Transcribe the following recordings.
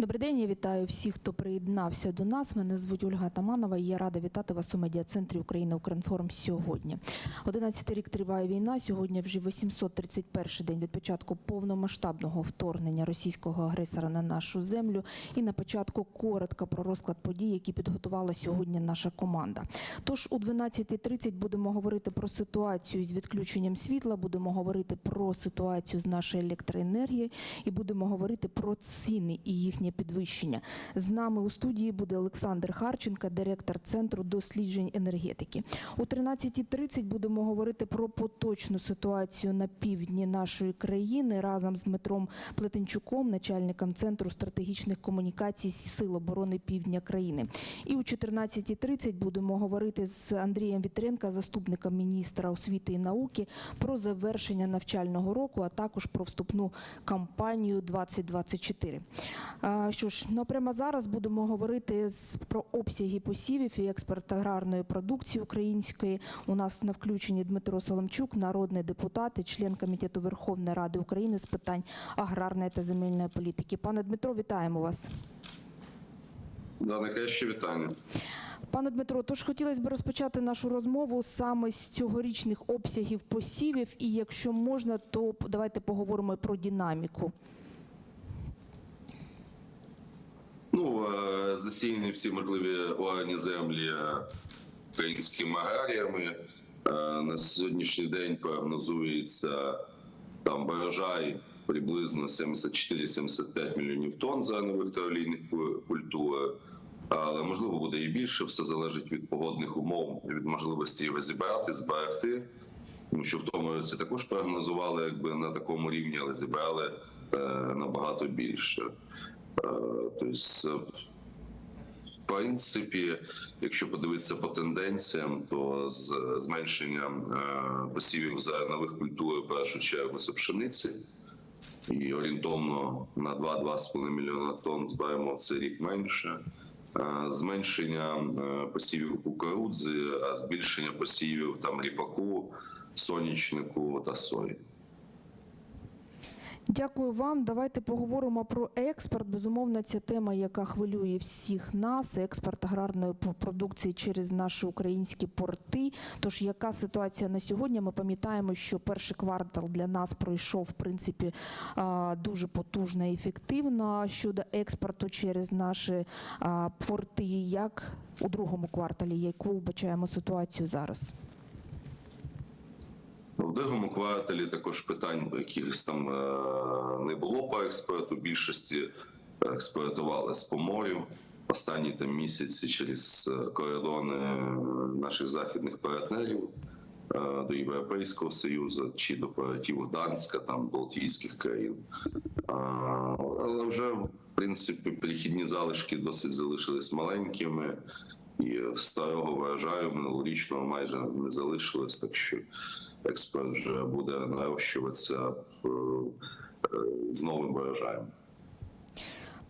Добрий день, я вітаю всіх, хто приєднався до нас. Мене звуть Ольга Таманова. і Я рада вітати вас у медіа-центрі Україна Укрінформ сьогодні. 11 рік триває війна. Сьогодні вже 831 день від початку повномасштабного вторгнення російського агресора на нашу землю. І на початку коротко про розклад подій, які підготувала сьогодні наша команда. Тож у 12.30 будемо говорити про ситуацію з відключенням світла, будемо говорити про ситуацію з нашої електроенергії і будемо говорити про ціни і їхнє підвищення. З нами у студії буде Олександр Харченко, директор центру досліджень енергетики. У 13.30 будемо говорити про поточну ситуацію на півдні нашої країни разом з Дмитром Плетенчуком, начальником центру стратегічних комунікацій Сил оборони Півдня країни. І у 14.30 будемо говорити з Андрієм Вітренко, заступником міністра освіти і науки, про завершення навчального року, а також про вступну кампанію 2024. Що ж, ну прямо зараз будемо говорити з- про обсяги посівів і експорт аграрної продукції української. У нас на включенні Дмитро Соломчук, народний депутат і член комітету Верховної Ради України з питань аграрної та земельної політики. Пане Дмитро, вітаємо вас. Да, найкраще вітання. Пане Дмитро, тож хотілося б розпочати нашу розмову саме з цьогорічних обсягів посівів, і якщо можна, то давайте поговоримо про динаміку. Ну, е, засіяні всі можливі органі землі е, українськими аграріями. Е, На сьогоднішній день прогнозується там врожай приблизно 74-75 мільйонів тонн зернових та олійних культур. Але можливо буде і більше, все залежить від погодних умов, від можливості його зібрати, зберегти. Тому що в тому році також прогнозували якби на такому рівні, але зібрали е, набагато більше. Е, Тобто, е, в принципі, якщо подивитися по тенденціям, то з зменшенням е, посівів зернових культур в першу чергу це пшениці. І орієнтовно на 2-2,5 мільйона тонн зберемо в цей рік менше. Е, Зменшення посівів кукурудзи, а збільшення посівів там ріпаку, сонячнику та сої. Дякую вам. Давайте поговоримо про експорт. Безумовно, ця тема, яка хвилює всіх нас, експорт аграрної продукції через наші українські порти. Тож, яка ситуація на сьогодні? Ми пам'ятаємо, що перший квартал для нас пройшов в принципі дуже потужно і ефективно щодо експорту через наші порти. Як у другому кварталі, яку вбачаємо ситуацію зараз? В другому кварталі також питань якихось там е, не було по експорту. Більшості експортували з по морю. Останні там місяці через е, кордони наших західних партнерів е, до Європейського Союзу чи до портів Гданська, там Балтійських країн. Але вже в принципі перехідні залишки досить залишились маленькими. І старого врожаю минулорічного майже не залишилось, так що експорт вже буде нарощуватися е, е, з новим врожаєм.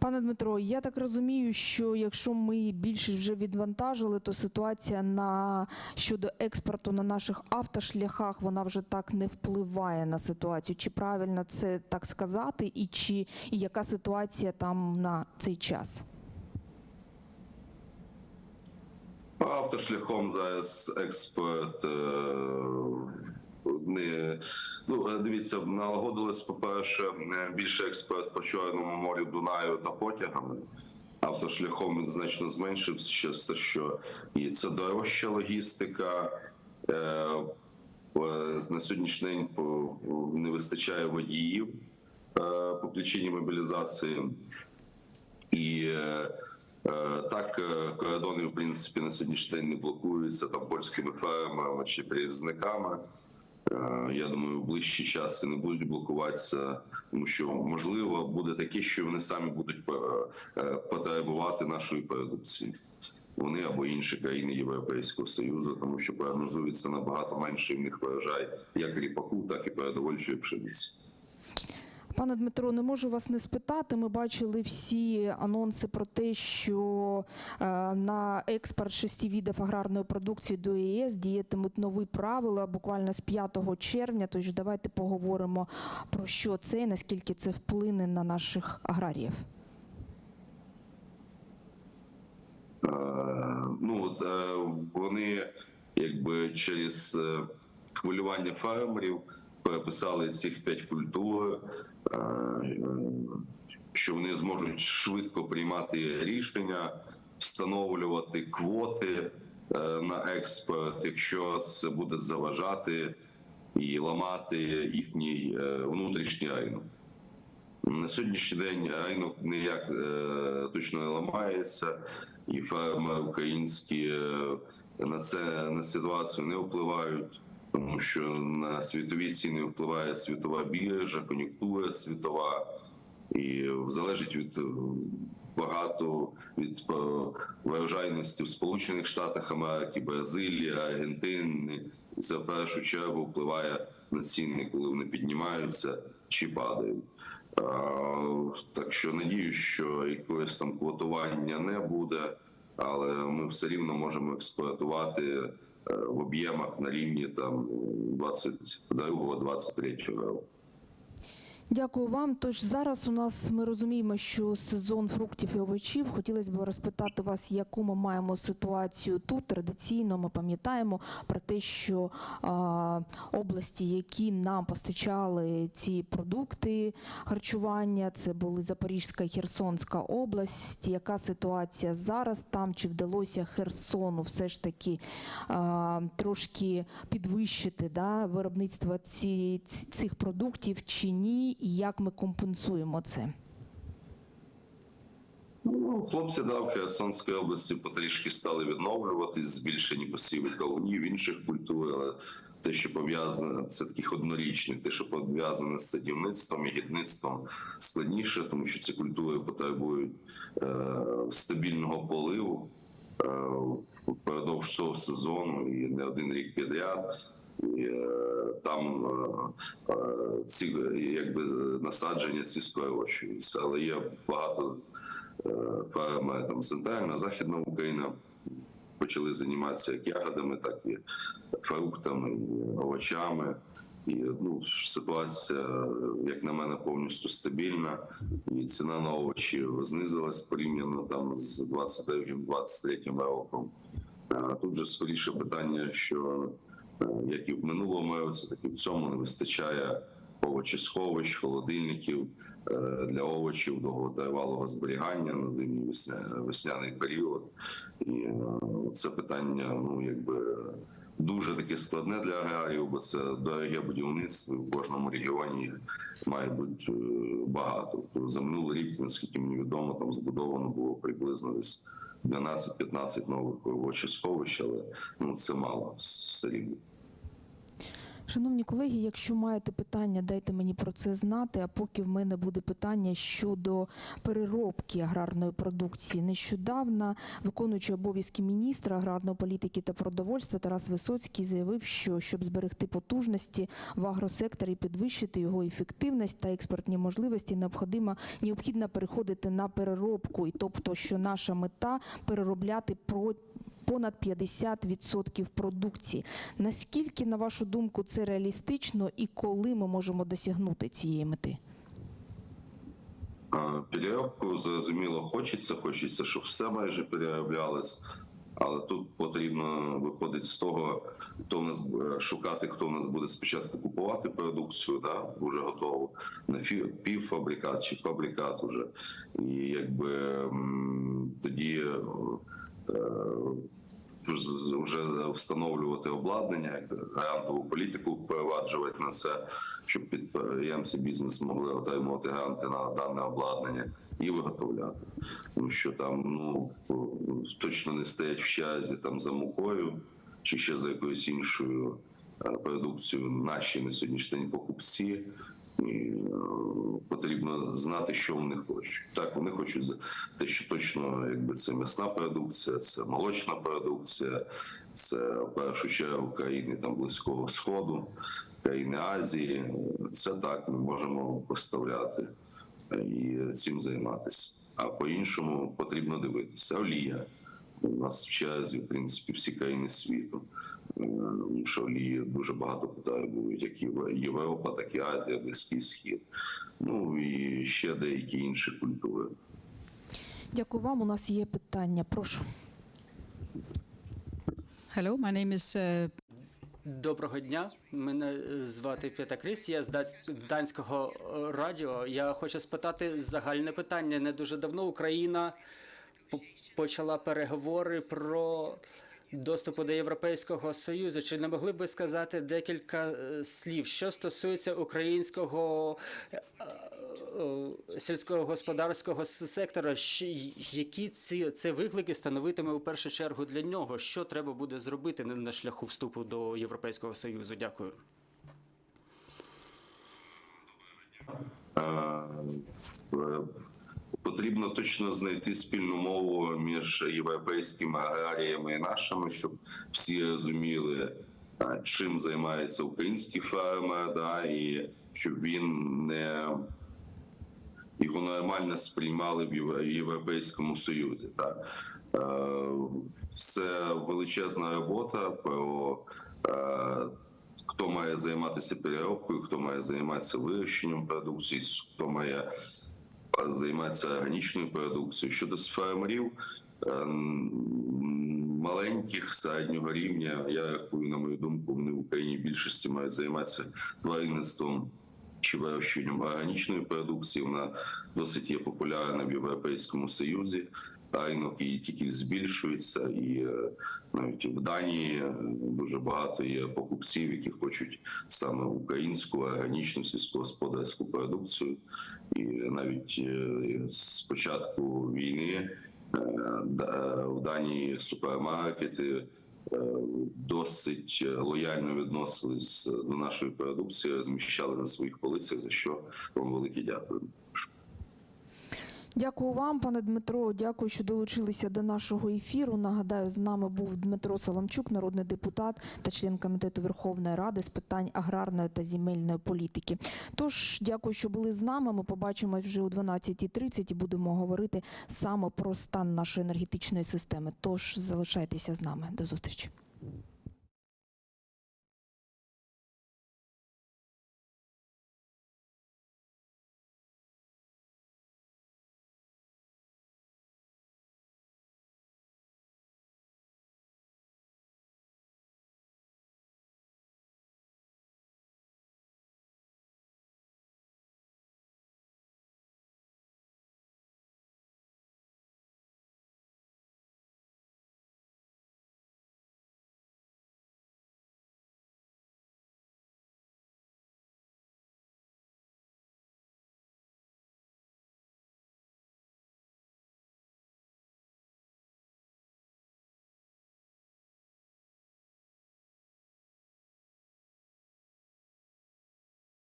Пане Дмитро, я так розумію, що якщо ми більше вже відвантажили, то ситуація на щодо експорту на наших автошляхах вона вже так не впливає на ситуацію. Чи правильно це так сказати, і чи і яка ситуація там на цей час? Автошляхом зараз експорт е, не ну е, дивіться, налагодилось, по-перше, е, більше експорт по Чорному морю, Дунаю та потягами. Автошляхом він значно зменшився через що і це дорожча логістика. Е, на сьогоднішній день не вистачає водіїв по причині мобілізації. І так кордони, в принципі, на сьогоднішній день не блокуються там польськими фермами чи перевізниками. Е, Я думаю, в ближчі часи не будуть блокуватися, тому що можливо буде таке, що вони самі будуть е, е, потребувати нашої продукції. Вони або інші країни Європейського союзу, тому що прогнозується набагато менше в них врожай як ріпаку, так і передовольчої пшениці. Пане Дмитро, не можу вас не спитати. Ми бачили всі анонси про те, що е, на експорт шести видів аграрної продукції до ЄС діятимуть нові правила буквально з 5 червня. Тож давайте поговоримо про що це і наскільки це вплине на наших аграріїв. Е, Ну, е, вони якби через хвилювання фермерів переписали цих п'ять культур, е, що вони зможуть швидко приймати рішення, встановлювати квоти е, на експорт, якщо це буде заважати і ламати їхній е, внутрішній ринок. На сьогоднішній день ринок ніяк точно не ламається, і фермери українські на це на ситуацію не впливають, тому що на світові ціни впливає світова біржа, кон'юнктура світова, і залежить від е, багато від е, врожайності в Сполучених Штатах Америки, Бразилії, Аргентини. Це в першу чергу впливає на ціни, коли вони піднімаються чи падають. Е, Так що надію, що якогось там квотування не буде, але ми все рівно можемо експортувати е, в об'ємах на рівні там 22-23 року. Дякую вам. Тож зараз у нас ми розуміємо, що сезон фруктів і овочів. Хотілося б розпитати вас, яку ми маємо ситуацію тут. Традиційно ми пам'ятаємо про те, що а, області, які нам постачали ці продукти харчування, це були Запорізька і Херсонська область. Яка ситуація зараз там? Чи вдалося Херсону все ж таки а, трошки підвищити да, виробництво ці, цих продуктів чи ні? І як ми компенсуємо це? Ну, хлопці да, в Херсонській області потрішки стали відновлюватись, збільшені посіви кавунів, інших культур, але те, що пов'язане, це таких однорічних, те, що пов'язане з садівництвом і гідництвом, складніше, тому що ці культури потребують е, стабільного поливу е, впродовж цього сезону і не один рік підряд. Е, там е, е, ці якби насадження ці скорочуються, але є багато ферми там центральна, західна Україна почали займатися як ягодами, так і фруктами, овочами. І ну, ситуація, як на мене, повністю стабільна, і ціна на овочі знизилась порівняно там з 22-23 роком. А тут же скоріше питання, що як і в минулому році, так і в цьому не вистачає овочесховищ, холодильників е, для овочів довготривалого зберігання на зимній весня- весняний період. І е, це питання, ну якби дуже таке складне для аграріїв, бо це дороге будівництво. В кожному регіоні їх має бути е, багато. Тобто За минулий рік, наскільки мені відомо, там збудовано було приблизно десь 12-15 нових овочесховищ, але ну це мало все рівно. Шановні колеги, якщо маєте питання, дайте мені про це знати. А поки в мене буде питання щодо переробки аграрної продукції. Нещодавно виконуючий обов'язки міністра аграрної політики та продовольства Тарас Висоцький заявив, що щоб зберегти потужності в агросекторі, підвищити його ефективність та експортні можливості, необхідно необхідно переходити на переробку, і тобто, що наша мета переробляти про понад 50% продукції. Наскільки, на вашу думку, це реалістично і коли ми можемо досягнути цієї мети? Переробку зрозуміло хочеться, хочеться, щоб все майже перероблялось. Але тут потрібно виходити з того, хто в нас шукати, хто в нас буде спочатку купувати продукцію, да, вже готову на півфабрикат чи фабрикат уже. І якби тоді е, вже- встановлювати обладнання, грантову політику впроваджувати на це, щоб підприємці бізнес могли отримувати гранти на дане обладнання і виготовляти. Тому що там ну точно не стоять в черзі там за мукою чи ще за якоюсь іншою е, продукцією наші на сьогоднішній день покупці. Е, потрібно знати, що вони хочуть. Так, вони хочуть те, що точно якби це м'ясна продукція, це молочна продукція, це в першу чергу країни там близького сходу, країни Азії. Це так ми можемо поставляти е, і цим займатися. А по-іншому потрібно дивитися. Олія у нас в черзі, в принципі, всі країни світу. Е, олії дуже багато потребують, як і в- Європа, так і Азія, Близький Схід. Ну і ще деякі інші культури. Дякую вам. У нас є питання. Прошу. Hello, my name is uh, Доброго дня. Мене е, звати П'ята Кріс. Я з з данського е, радіо. Я хочу спитати загальне питання. Не дуже давно Україна почала переговори про доступу до Європейського Союзу. Чи не могли б ви сказати декілька е, слів, що стосується українського е, е, сільського господарського сектора? Які ці це виклики становитиме у першу чергу для нього? Що треба буде зробити на шляху вступу до Європейського Союзу? Дякую. Потрібно точно знайти спільну мову між європейськими аграріями і нашими, щоб всі розуміли, е, чим займається український фермер, да, і щоб він не його нормально сприймали в Європейському Союзі. Так. Е, Це величезна робота про е, хто має займатися переробкою, хто має займатися вирощенням продукції, хто має займатися органічною продукцією. Щодо фермерів е, маленьких середнього рівня, я рахую, на мою думку, вони в Україні в більшості мають займатися тваринництвом чи вирощенням органічної продукції. Вона досить є популярна в Європейському Союзі. Ринок її тільки збільшується, і е, навіть в Данії е, дуже багато є покупців, які хочуть саме українську органічну сільськогосподарську продукцію. І навіть е, з початку війни в Данії супермаркети досить лояльно відносились до нашої продукції, розміщали на своїх полицях, за що вам велике дякую. Дякую вам, пане Дмитро. Дякую, що долучилися до нашого ефіру. Нагадаю, з нами був Дмитро Соломчук, народний депутат та член комітету Верховної Ради з питань аграрної та земельної політики. Тож, дякую, що були з нами. Ми побачимось вже о 12.30 і будемо говорити саме про стан нашої енергетичної системи. Тож залишайтеся з нами. До зустрічі.